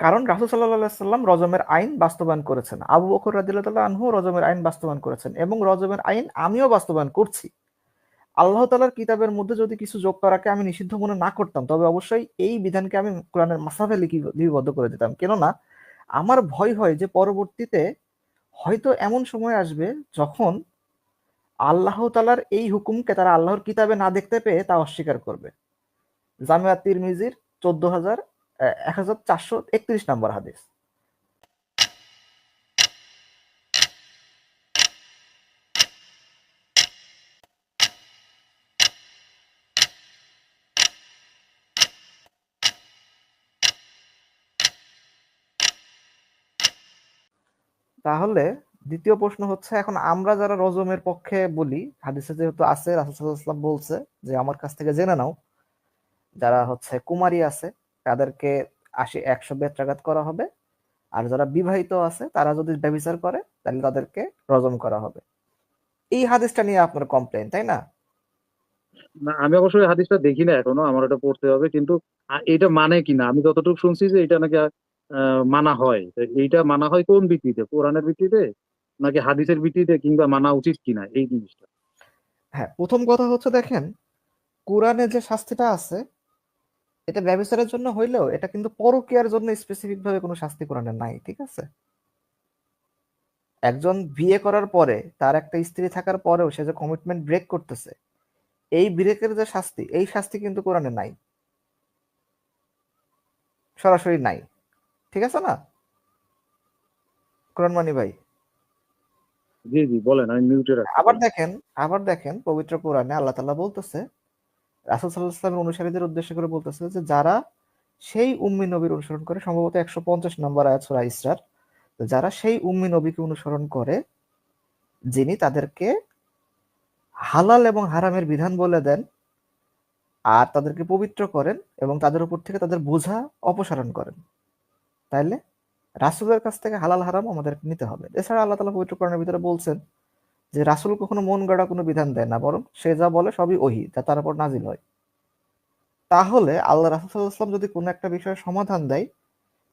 কারণ রাসূল সাল্লাল্লাহু সাল্লাম রজমের আইন বাস্তবায়ন করেছেন। আবু বকর রাদিয়াল্লাহু আনহু রজমের আইন বাস্তবায়ন করেছেন এবং রজমের আইন আমিও বাস্তবায়ন করছি। আল্লাহ তালার কিতাবের মধ্যে যদি কিছু যোগ করাকে আমি নিষিদ্ধ মনে না করতাম তবে অবশ্যই এই বিধানকে আমি কোরআনের মাসহাফে লিখি, লিপিবদ্ধ করে দিতাম। কেননা, আমার ভয় হয় যে পরবর্তীতে হয়তো এমন সময় আসবে যখন আল্লাহ তাআলার এই হুকুমকে তারা আল্লাহর কিতাবে না দেখতে পেয়ে তা অস্বীকার করবে। জামিয়া তিরমিজির ১৪,০০০ অ্যা ১৪৩১ নম্বর হাদিস। তাহলে দ্বিতীয় প্রশ্ন হচ্ছে এখন আমরা যারা রজমের পক্ষে বলি, হাদিসে যেহেতু আছে রাসূল ওয়াসাল্লাম বলছে যে আমার কাছ থেকে জেনে নাও। যারা হচ্ছে কুমারী আছে তাদেরকে ৮০ ১০০ বেত্রাঘাত করা হবে। আর যারা বিবাহিত আছে তারা যদি ব্যভিচার করে তাহলে তাদেরকে রজম করা হবে। এই হাদিসটা নিয়ে আপনার কমপ্লেন তাই না? না, আমি অবশ্যই হাদিসটা দেখি না এখনও। আমার ওটা পড়তে হবে। কিন্তু এটা মানে কিনা? আমি যতটুকু শুনছি যে এটা নাকি মানা হয়। এইটা মানা হয় কোন ভিত্তিতে? কোরআনের ভিত্তিতে? নাকি হাদিসের ভিত্তিতে কিংবা মানা উচিত কিনা এই জিনিসটা? হ্যাঁ, প্রথম কথা হচ্ছে দেখেন, কোরআনে যে শাস্তিটা আছে এটা ব্যভিচারের জন্য হইলেও এটা কিন্তু পরকীয়ার জন্য স্পেসিফিক ভাবে কোনো শাস্তি কোরআনে নাই। ঠিক আছে? একজন বিয়ে করার পরে তার একটা স্ত্রী থাকার পরেও সে যে কমিটমেন্ট ব্রেক করতেছে, এই ব্রেকের যে শাস্তি, এই শাস্তি কিন্তু কোরআনে নাই। সরাসরি নাই। ঠিক আছে না? কোরআন মানি ভাই? জি, জি বলেন। আমি মিউটে রাখছি। আবার দেখেন, আবার দেখেন পবিত্র কোরআনে আল্লাহ তাআলা বলতেছে, রাসূল আলাইহি অনুসারীদের উদ্দেশ্য করে বলতেছে যে যারা সেই উম্মি নবীর অনুসরণ করে, সম্ভবত ১৫০ নম্বর আয়াত সূরা ইসরার। যারা সেই উম্মি নবীকে অনুসরণ করে, যিনি তাদেরকে হালাল এবং হারামের বিধান বলে দেন আর তাদেরকে পবিত্র করেন এবং তাদের উপর থেকে তাদের বোঝা অপসারণ করেন। তাইলে রাসূলের কাছ থেকে হালাল হারাম আমাদেরকে নিতে হবে। এছাড়া আল্লাহ তাআলা পবিত্র ভিতরে বলছেন যে রাসুল কখনো মন গড়া কোনো বিধান দেয় না বরং সে যা বলে সবই ওহী যা তার উপর নাজিল হয়। তাহলে আল্লাহ রাসূল যদি কোনো একটা বিষয়ে সমাধান দেয়,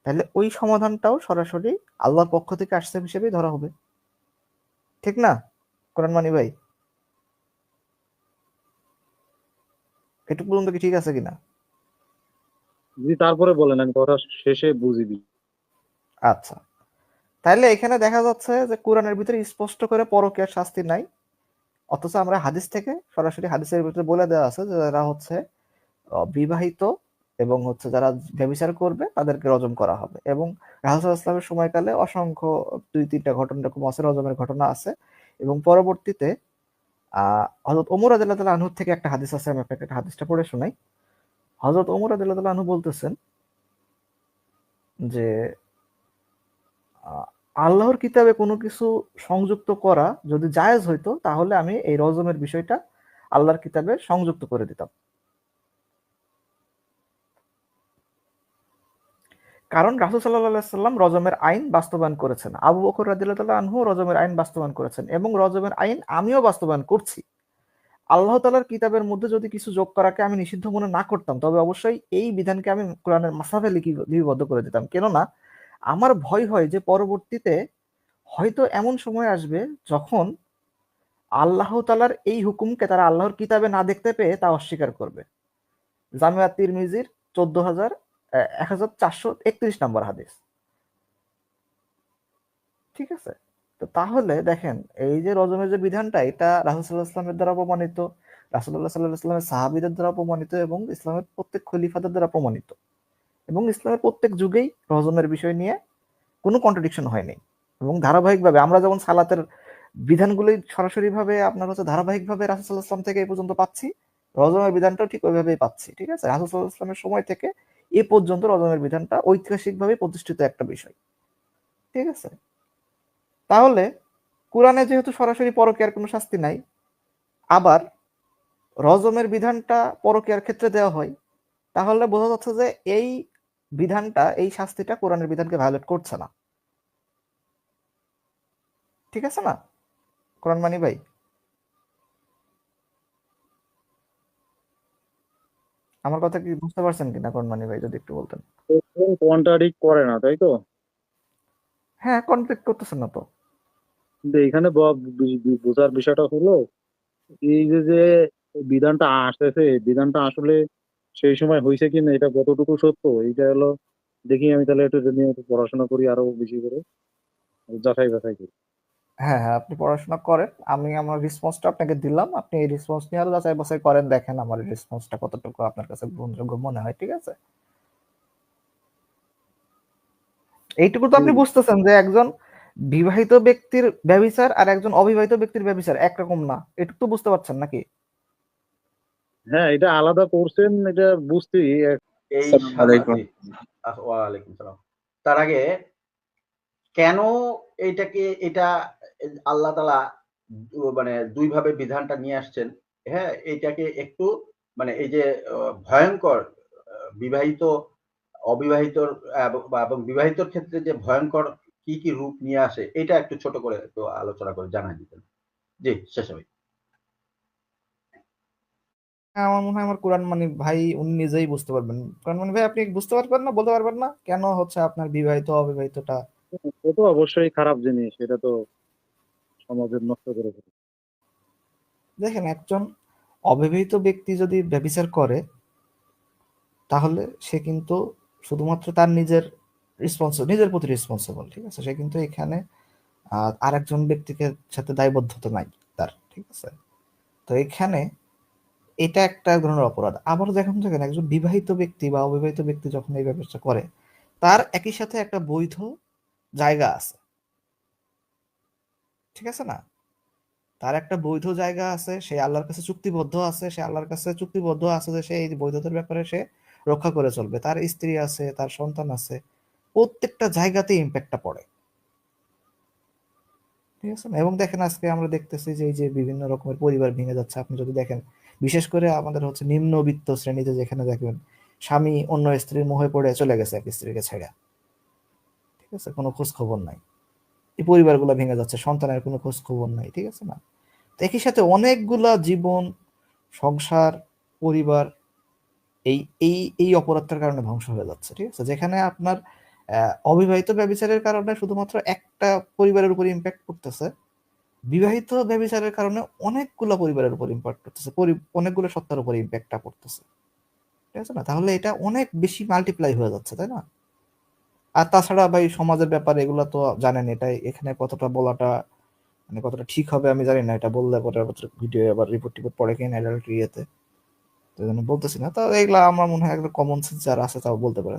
তাহলে ওই সমাধানটাও সরাসরি আল্লাহর পক্ষ থেকে আসছে হিসেবেই ধরা হবে। ঠিক না? কোরআন মানি ভাই? এটুকু পর্যন্ত কি ঠিক আছে কিনা? জি, তারপরে বলেন আমি কথা শেষে বুঝিয়ে আচ্ছা। তাইলে এখানে দেখা যাচ্ছে যে কোরআনের ভিতরে স্পষ্ট করে পরকীয়ার শাস্তি নাই। অথচ আমরা হাদিস থেকে সরাসরি হাদিসের ভিতরে বলে দেওয়া আছে যে যারা হচ্ছে বিবাহিত এবং হচ্ছে যারা ব্যভিচার করবে তাদেরকে রজম করা হবে। এবং আলাইহি ওয়াসাল্লামের সময়কালে অসংখ্য দুই, তিনটা ঘটনা এরকম আছে, রজমের ঘটনা আছে। এবং পরবর্তীতে আ হযরত ওমর রাদিয়াল্লাহু তাআলা আনহু থেকে একটা হাদিস আছে, আমি আপনাকে একটা হাদিসটা পড়ে শোনাই। হযরত ওমর রাদিয়াল্লাহু তাআলা আনহু বলতেছেন যে আল্লাহর কিতাবে কোনো কিছু সংযুক্ত করা যদি জায়েজ হইতো, তাহলে আমি এই রজমের বিষয়টা আল্লাহর কিতাবে সংযুক্ত করে দিতাম। কারণ রাসূল সাল্লাল্লাহু আলাইহি রজমের আইন বাস্তবায়ন করেছেন। আবু বকর রাদিয়াল্লাহু আনহু রজমের আইন বাস্তবায়ন করেছেন এবং রজমের আইন আমিও বাস্তবায়ন করছি। আল্লাহ তালার কিতাবের মধ্যে যদি কিছু যোগ করাকে আমি নিষিদ্ধ মনে না করতাম, তবে অবশ্যই এই বিধানকে আমি কোরআনের মাসহাফে লিখি লিপিবদ্ধ করে দিতাম। কেননা আমার ভয় হয় যে পরবর্তীতে হয়তো এমন সময় আসবে যখন আল্লাহ তালার এই হুকুমকে তারা আল্লাহর কিতাবে না দেখতে পেয়ে তা অস্বীকার করবে। জামিয়া তিরমিজির চোদ্দ হাজার এক হাজার চারশো একত্রিশ নম্বর হাদিস। ঠিক আছে? তো তাহলে দেখেন এই যে রজমের যে বিধানটা এটা সাল্লাল্লাহু আলাইহি দ্বারা প্রমাণিত, রাসূলুল্লাহ সাল্লাল্লাহু আলাইহি ওয়াসাল্লামের সাহাবীদের দ্বারা প্রমাণিত এবং ইসলামের প্রত্যেক খলিফাদের দ্বারা প্রমাণিত। এবং ইসলামের প্রত্যেক যুগেই রজমের বিষয় নিয়ে কোনো কন্ট্রাডিকশন হয়নি। এবং ধারাবাহিকভাবে আমরা যেমন সালাতের বিধানগুলোই সরাসরিভাবে আপনার হচ্ছে ধারাবাহিকভাবে রাসূল ওয়াসাল্লাম থেকে এই পর্যন্ত পাচ্ছি। রজমের বিধানটাও ঠিক ওইভাবেই পাচ্ছি। ঠিক আছে? রাসূল ওয়াসাল্লামের সময় থেকে এ পর্যন্ত রজমের বিধানটা ঐতিহাসিকভাবে প্রতিষ্ঠিত একটা বিষয়। ঠিক আছে? তাহলে কোরআনে যেহেতু সরাসরি পরকীয়ার কোনো শাস্তি নাই, আবার রজমের বিধানটা পরকীয়ার ক্ষেত্রে দেওয়া হয়, তাহলে বোঝা যাচ্ছে যে এই বিধানটা এই শাস্তিটা কোরআনের বিধানকে ভায়োলেট করছে না। ঠিক আছে না? কোরআন মানি ভাই? আমার কথা কি বুঝতে পারছেন কিনা কনমানি ভাই যদি একটু বলতেন কন্ট্রাডিক্ট করে না তাই তো হ্যাঁ কনফ্লিক্ট করতেছেন না তো এখানে বোঝার বিষয়টা হলো এই যে যে বিধানটা আসতেছে বিধানটা আসলে সেই সময় হয়েছে কিনা এটা কতটুকু সত্য? এইটা হলো দেখি আমি তাহলে একটু নিয়ে একটু পড়াশোনা করি আরও বেশি করে। যাচাই বাছাই করি। হ্যাঁ হ্যাঁ আপনি পড়াশোনা করেন। আমি আমার রেসপন্সটা আপনাকে দিলাম। আপনি এই রেসপন্স নিয়ে আরও যাচাই বাছাই করেন। দেখেন আমার রেসপন্সটা কতটুকু আপনার কাছে গ্রহণযোগ্য মনে হয় ঠিক আছে? এইটুকু তো আপনি বুঝতেছেন যে একজন বিবাহিত ব্যক্তির ব্যভিচার আর একজন অবিবাহিত ব্যক্তির ব্যভিচার একরকম না। এটুকু তো বুঝতে পারছেন নাকি? হ্যাঁ এটা আলাদা করছেন এটা এক- এই ওয়ালাইকুম সালাম। তার আগে কেন এইটাকে এটা আল্লাহ তালা মানে দুই ভাবে বিধানটা নিয়ে আসছেন? হ্যাঁ এটাকে একটু মানে এই যে ভয়ঙ্কর বিবাহিত অবিবাহিতর এবং- এবং বিবাহিতর ক্ষেত্রে যে ভয়ঙ্কর কি কি রূপ নিয়ে আসে এটা একটু ছোট করে একটু আলোচনা করে জানাই দিতেন। জি শেষ হবে। আমার মনে হয় আমার কোরআন মানি ভাই উনি নিজেই বুঝতে পারবেন। কোরআন মানি ভাই আপনি বুঝতে পারবেন না বলতে পারবেন না? কেন হচ্ছে আপনার বিবাহিত অবিবাহিতটা? ও তো অবশ্যই খারাপ জিনিস এটা তো সমাজের নষ্ট করে ফেলে। দেখেন একজন অবিবাহিত ব্যক্তি যদি ব্যভিচার করে তাহলে সে কিন্তু শুধুমাত্র তার নিজের রেসপন্স নিজের প্রতি রেসপন্সিবল ঠিক আছে? সে কিন্তু এখানে আহ, আরেকজন ব্যক্তিকে সাথে দায়বদ্ধতা নাই তার ঠিক আছে? তো এখানে এটা একটা ধরনের অপরাধ। আবার দেখুন একজন বিবাহিত ব্যক্তি বা অবিবাহিত ব্যক্তি যখন এই ব্যবসা করে, তার একই সাথে একটা বৈধ জায়গা আছে। ঠিক আছে না? তার একটা বৈধ জায়গা আছে, সে আল্লাহর কাছে চুক্তিবদ্ধ আছে, সে আল্লাহর কাছে চুক্তিবদ্ধ আছে যে সে এই বৈধতার ব্যাপারে সে রক্ষা করে চলবে। তার স্ত্রী আছে, তার সন্তান আছে, প্রত্যেকটা জায়গাতে ইম্প্যাক্টটা পড়ে। ঠিক আছে না? এবং দেখেন আজকে আমরা দেখতেছি যে এই যে বিভিন্ন রকমের পরিবার ভেঙে যাচ্ছে। আপনি যদি দেখেন বিশেষ করে আমাদের হচ্ছে নিম্নবিত্ত শ্রেণীতে যেখানে দেখবেন স্বামী অন্য স্ত্রীর মোহে পড়ে চলে গেছে এক স্ত্রীকে ছেড়ে ঠিক আছে? কোনো খোঁজ খবর নাই। এই পরিবারগুলো ভেঙে যাচ্ছে, সন্তানের কোনো খোঁজ খবর নাই, ঠিক আছে না? তো একই সাথে অনেকগুলা জীবন, সংসার, পরিবার এই এই এই অপরাধটার কারণে ধ্বংস হয়ে যাচ্ছে, ঠিক আছে? যেখানে আপনার অবিবাহিত ব্যভিচারের কারণে শুধুমাত্র একটা পরিবারের উপর ইম্প্যাক্ট করতেছে বিবাহিত ব্যভিচারের কারণে অনেকগুলো পরিবারের উপর ইম্প্যাক্ট করতেছে। অনেকগুলো সত্তার উপর ইম্প্যাক্টটা পড়তেছে। ঠিক আছে না? তাহলে এটা অনেক বেশি মাল্টিপ্লাই হয়ে যাচ্ছে, তাই না? আর তাছাড়া ভাই, সমাজের ব্যাপারে এগুলো তো জানেন, এটাই এখানে কতটা বলাটা মানে কতটা ঠিক হবে আমি জানি না। এটা বললে পরে ভিডিও আবার রিপোর্ট টিপোর্ট পড়ে কিনা অ্যাডাল্ট ইয়েতে। তো বলতেছি না। তো এগুলা আমার মনে হয় একটা কমন সেন্স যারা আছে তাও বলতে পারে।